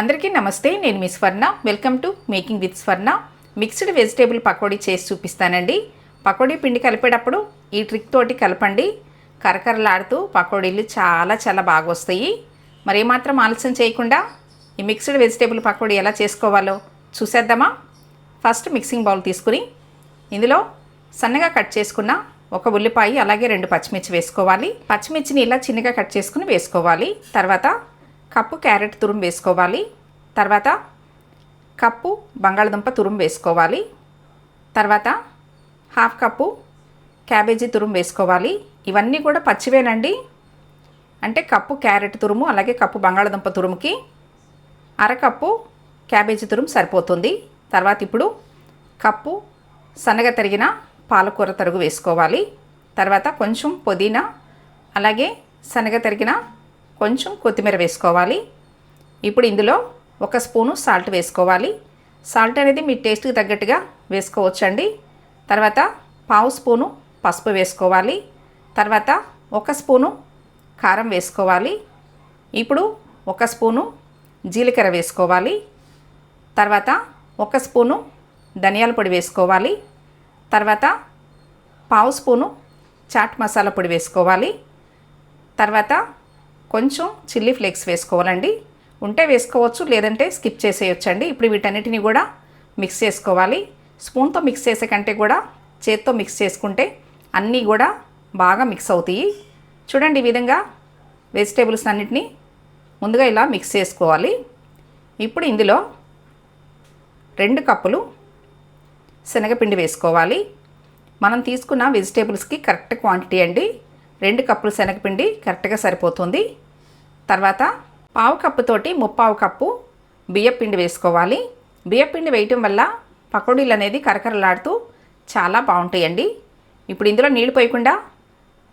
అందరికీ నమస్తే నేను మీ Swarna. Welcome to making with Swarna mixed vegetable pakodi చేసి చూపిస్తానండి. పకోడీ పిండి కలిపేటప్పుడు ఈ ట్రిక్ తోటి కలపండి. కరకరలాడుతూ పకోడీలు చాలా చాలా బాగా వస్తాయి మరి ఏమాత్రం ఆలస్యం చేయకుండా ఈ మిక్స్డ్ వెజిటేబుల్ పకోడీ ఎలా చేసుకోవాలో చూసేద్దామా? ఫస్ట్ మిక్సింగ్ బౌల్ తీసుకుని ఇందులో సన్నగా కట్ చేసుకున్న ఒక ఉల్లిపాయ అలాగే రెండు పచ్చిమిర్చి వేసుకోవాలి. పచ్చిమిర్చిని ఇలా చిన్నగా కట్ చేసుకుని వేసుకోవాలి. తర్వాత కప్పు క్యారెట్ తురుము వేసుకోవాలి. తర్వాత కప్పు బంగాళదుంప తురుము వేసుకోవాలి. తర్వాత హాఫ్ కప్పు క్యాబేజీ తురుము వేసుకోవాలి. ఇవన్నీ కూడా పచ్చివేనండి. అంటే కప్పు క్యారెట్ తురుము అలాగే కప్పు బంగాళదుంప తురుముకి అరకప్పు క్యాబేజీ తురుము సరిపోతుంది. తర్వాత ఇప్పుడు కప్పు సన్నగా తరిగిన పాలకూర తరుగు వేసుకోవాలి. తర్వాత కొంచెం పుదీనా అలాగే సన్నగా తరిగిన కొంచెం కొత్తిమీర వేసుకోవాలి. ఇప్పుడు ఇందులో ఒక స్పూను సాల్ట్ వేసుకోవాలి. సాల్ట్ అనేది మీ టేస్ట్కి తగ్గట్టుగా వేసుకోవచ్చండి. తర్వాత పావు స్పూను పసుపు వేసుకోవాలి. తర్వాత ఒక స్పూను కారం వేసుకోవాలి. ఇప్పుడు ఒక స్పూను జీలకర్ర వేసుకోవాలి. తర్వాత ఒక స్పూను ధనియాల పొడి వేసుకోవాలి. తర్వాత పావు స్పూను చాట్ మసాలా పొడి వేసుకోవాలి. తర్వాత కొంచెం చిల్లీ ఫ్లేక్స్ వేసుకోవాలండి. ఉంటే వేసుకోవచ్చు లేదంటే స్కిప్ చేసేయొచ్చండి. ఇప్పుడు వీటన్నిటిని కూడా మిక్స్ చేసుకోవాలి. స్పూన్తో మిక్స్ చేసే కంటే కూడా చేత్తో మిక్స్ చేసుకుంటే అన్నీ కూడా బాగా మిక్స్ అవుతాయి. చూడండి ఈ విధంగా వెజిటేబుల్స్ అన్నిటినీ ముందుగా ఇలా మిక్స్ చేసుకోవాలి. ఇప్పుడు ఇందులో రెండు కప్పులు శనగపిండి వేసుకోవాలి. మనం తీసుకున్న వెజిటేబుల్స్కి కరెక్ట్ క్వాంటిటీ అండి. రెండు కప్పులు శనగపిండి కరెక్ట్గా సరిపోతుంది. తర్వాత పావు కప్పుతోటి ముప్పావు కప్పు బియ్యపిండి వేసుకోవాలి. బియ్యపిండి వేయటం వల్ల పకోడీలు అనేది కరకరలాడుతూ చాలా బాగుంటాయండి. ఇప్పుడు ఇందులో నీళ్ళు పోయకుండా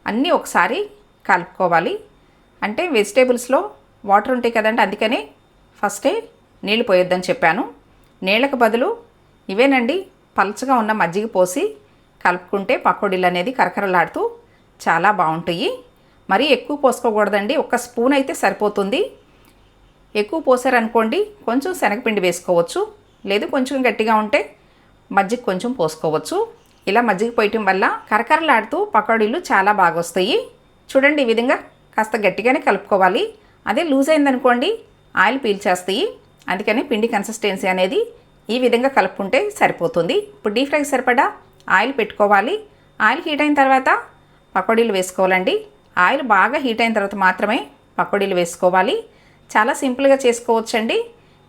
అన్నీ ఒకసారి కలుపుకోవాలి. అంటే వెజిటేబుల్స్లో వాటర్ ఉంటాయి కదండి అందుకనే ఫస్టే నీళ్ళు పోయొద్దని చెప్పాను. నీళ్ళకు బదులు ఇవేనండి పలచగా ఉన్న మజ్జిగ పోసి కలుపుకుంటే పకోడీలు అనేది కరకరలాడుతూ చాలా బాగుంటాయి. మరీ ఎక్కువ పోసుకోకూడదండి. ఒక స్పూన్ అయితే సరిపోతుంది. ఎక్కువ పోసారనుకోండి కొంచెం శనగపిండి వేసుకోవచ్చు. లేదు కొంచెం గట్టిగా ఉంటే మజ్జిగ కొంచెం పోసుకోవచ్చు. ఇలా మజ్జిగ పోయటం వల్ల కరకరలాడుతూ పకోడీలు చాలా బాగా వస్తాయి చూడండి ఈ విధంగా కాస్త గట్టిగానే కలుపుకోవాలి. అదే లూజ్ అయిందనుకోండి ఆయిల్ పీల్చేస్తాయి. అందుకని పిండి కన్సిస్టెన్సీ అనేది ఈ విధంగా కలుపుకుంటే సరిపోతుంది. ఇప్పుడు డీప్ ఫ్రైకి సరిపడా ఆయిల్ పెట్టుకోవాలి. ఆయిల్ హీట్ అయిన తర్వాత పకోడీలు వేసుకోవాలండి. ఆయిల్ బాగా హీట్ అయిన తర్వాత మాత్రమే పకోడీలు వేసుకోవాలి. చాలా సింపుల్గా చేసుకోవచ్చండి.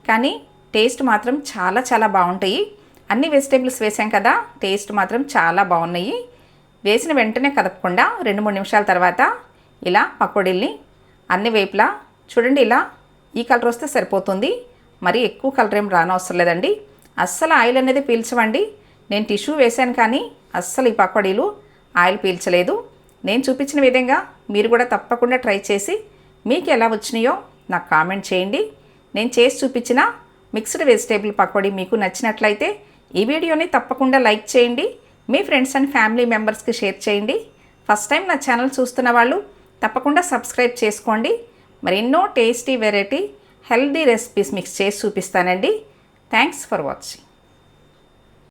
కానీ టేస్ట్ మాత్రం చాలా చాలా బాగుంటాయి. అన్ని వెజిటేబుల్స్ వేసాం కదా టేస్ట్ మాత్రం చాలా బాగున్నాయి. వేసిన వెంటనే కదపకుండా రెండు మూడు నిమిషాల తర్వాత ఇలా పకోడీల్ని అన్ని వైపులా చూడండి ఇలా ఈ కలర్ వస్తే సరిపోతుంది. మరి ఎక్కువ కలర్ ఏం రానవసరం లేదండి. అస్సలు ఆయిల్ అనేది పీల్చవండి. నేను టిష్యూ వేశాను కానీ అస్సలు ఈ పకోడీలు ఆయిల్ పీల్చలేదు. నేను చూపించిన విధంగా మీరు కూడా తప్పకుండా ట్రై చేసి మీకు ఎలా వచ్చినాయో నాకు కామెంట్ చేయండి. నేను చేసి చూపించిన మిక్స్డ్ వెజిటేబుల్ పకోడీ మీకు నచ్చినట్లయితే ఈ వీడియోని తప్పకుండా లైక్ చేయండి. మీ ఫ్రెండ్స్ అండ్ ఫ్యామిలీ మెంబర్స్కి షేర్ చేయండి. ఫస్ట్ టైం నా ఛానల్ చూస్తున్న వాళ్ళు తప్పకుండా సబ్స్క్రైబ్ చేసుకోండి. మరి ఎన్నో tasty variety healthy recipes mix చేసి చూపిస్తానండి. Thanks for watching.